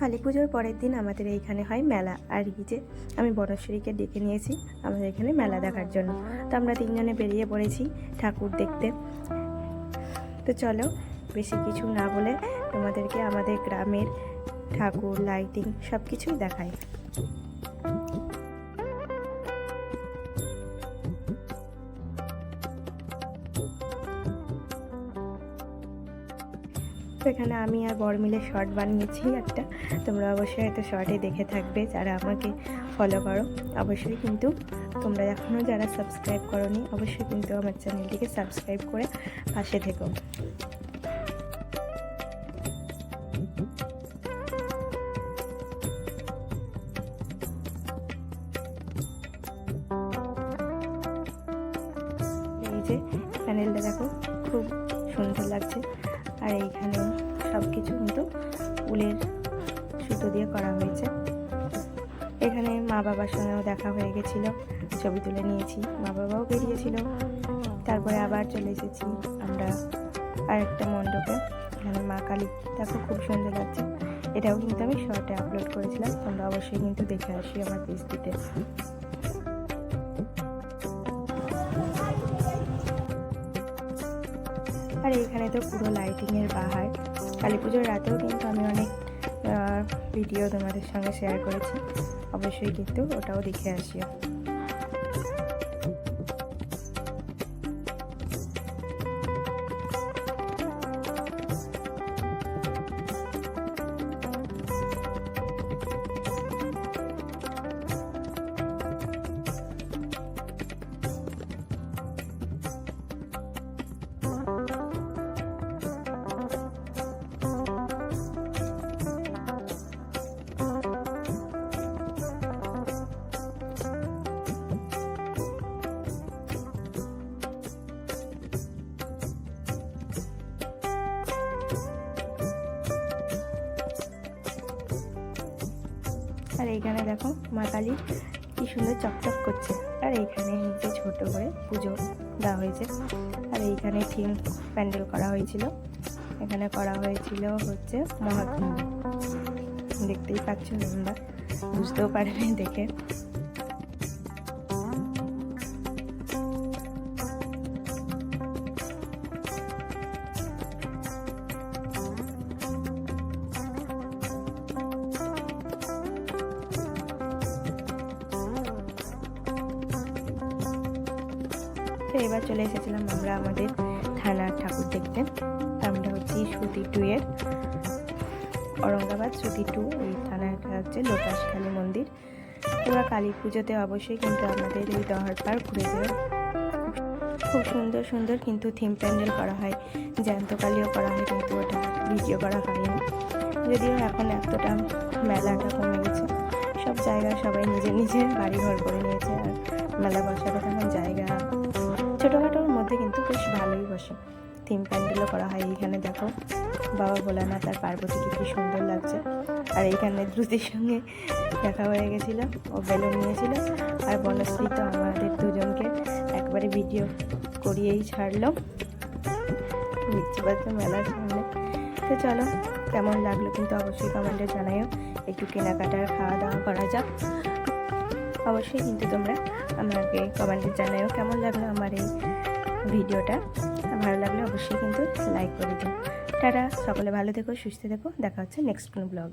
কালী পুজোর পরের দিন আমাদের এইখানে হয় মেলা। আর এই যে আমি বনশ্বরীকে ডেকে নিয়েছি আমাদের এখানে মেলা দেখার জন্য। তো আমরা তিনজনে বেরিয়ে পড়েছি ঠাকুর দেখতে। তো চলো, বেশি কিছু না বলে তোমাদেরকে আমাদের গ্রামের ঠাকুর লাইটিং সব কিছুই দেখাই। তো এখানে আমি আর বর মিলে শর্ট বানিয়েছি একটা। তোমরা অবশ্যই হয়তো শর্টে দেখে থাকবে যারা আমাকে ফলো করো। অবশ্যই কিন্তু তোমরা এখনও যারা সাবস্ক্রাইব করোনি, অবশ্যই কিন্তু আমার চ্যানেলটিকে সাবস্ক্রাইব করে পাশে থেকো। এই যে প্যানেলটা দেখো, খুব সুন্দর লাগছে। আর এইখানে সব কিছু কিন্তু উলের সুতো দিয়ে করা হয়েছে। এখানে মা বাবার সঙ্গেও দেখা হয়ে গেছিল, ছবি তুলে নিয়েছি, মা বাবাও বেরিয়েছিল। তারপরে আবার চলে এসেছি আমরা আরেকটা মণ্ডপে। এখানে মা কালী, দেখো খুব সুন্দর লাগছে। এটাও কিন্তু আমি শর্টে আপলোড করেছিলাম, তোমরা অবশ্যই কিন্তু দেখে আসি আমার পেজটিতে আর এখানে তো পুরো লাইটিংয়ের বাহার। কালী পুজোর রাতেও কিন্তু আমি অনেক ভিডিও তোমাদের সঙ্গে শেয়ার করেছি। অবশ্যই কিন্তু ওটাও দেখে আসিও। আর এইখানে দেখো মা কালী কি সুন্দর চকচক করছে। আর এইখানে নিচে ছোট করে পুজো দেওয়া হয়েছে। আর এইখানে থিম প্যান্ডেল করা হয়েছিল। এখানে করা হয়েছিল হচ্ছে মহাত্মা দেখতেই পাচ্ছ তোমরা, বুঝতেও পারবে দেখে। তো এবার চলে এসেছিলাম আমরা আমাদের থানার ঠাকুর দেখতে। আমরা হচ্ছি সুতি টু এর। ঔরঙ্গাবাদ সুতি টু এই থানাটা হচ্ছে লোটাসখালী মন্দির। তোমরা কালী পুজোতে অবশ্যই কিন্তু আমাদের এই দহার পার ঘুরে যেও খুব সুন্দর সুন্দর কিন্তু থিম প্যান্ডেল করা হয়। জ্যান্ত কালীও করা হয় কিন্তু ওটা ভিডিও করা হয়নি। যদিও এখন এতটা মেলাটা কমে গেছে, সব জায়গায় সবাই নিজের নিজের বাড়ি ঘর করে নিয়েছে আর মেলা বসারও তেমন জায়গা ছোটোখাটোর মধ্যে কিন্তু বেশ ভালোই বসে। থিম প্যান্ডেলও করা হয় এইখানে, দেখো। বাবা ভোলানাথ আর পার্বতীকে কি সুন্দর লাগছে। আর এইখানে দ্রুতির সঙ্গে দেখা হয়ে গেছিল, ও বেলুন নিয়েছিল। আর বনশ্রী তো আমাদের দুজনকে একবারে ভিডিও করিয়েই ছাড়লো। বুঝতে পারছ মেলার সামনে? তো চলো, কেমন লাগল কিন্তু অবশ্যই কমেন্টে জানাইও। একটু কেনাকাটার খাওয়া দাওয়া করা যাক। অবশ্যই কিন্তু তোমরা আমাকে কমেন্টে জানাও কেমন লাগল আমার এই ভিডিওটা। ভালো লাগলে অবশ্যই কিন্তু লাইক করে দিও। টাটা, সকলে ভালো থেকো, সুস্থ থেকো। দেখা হচ্ছে নেক্সট কোনো ব্লগে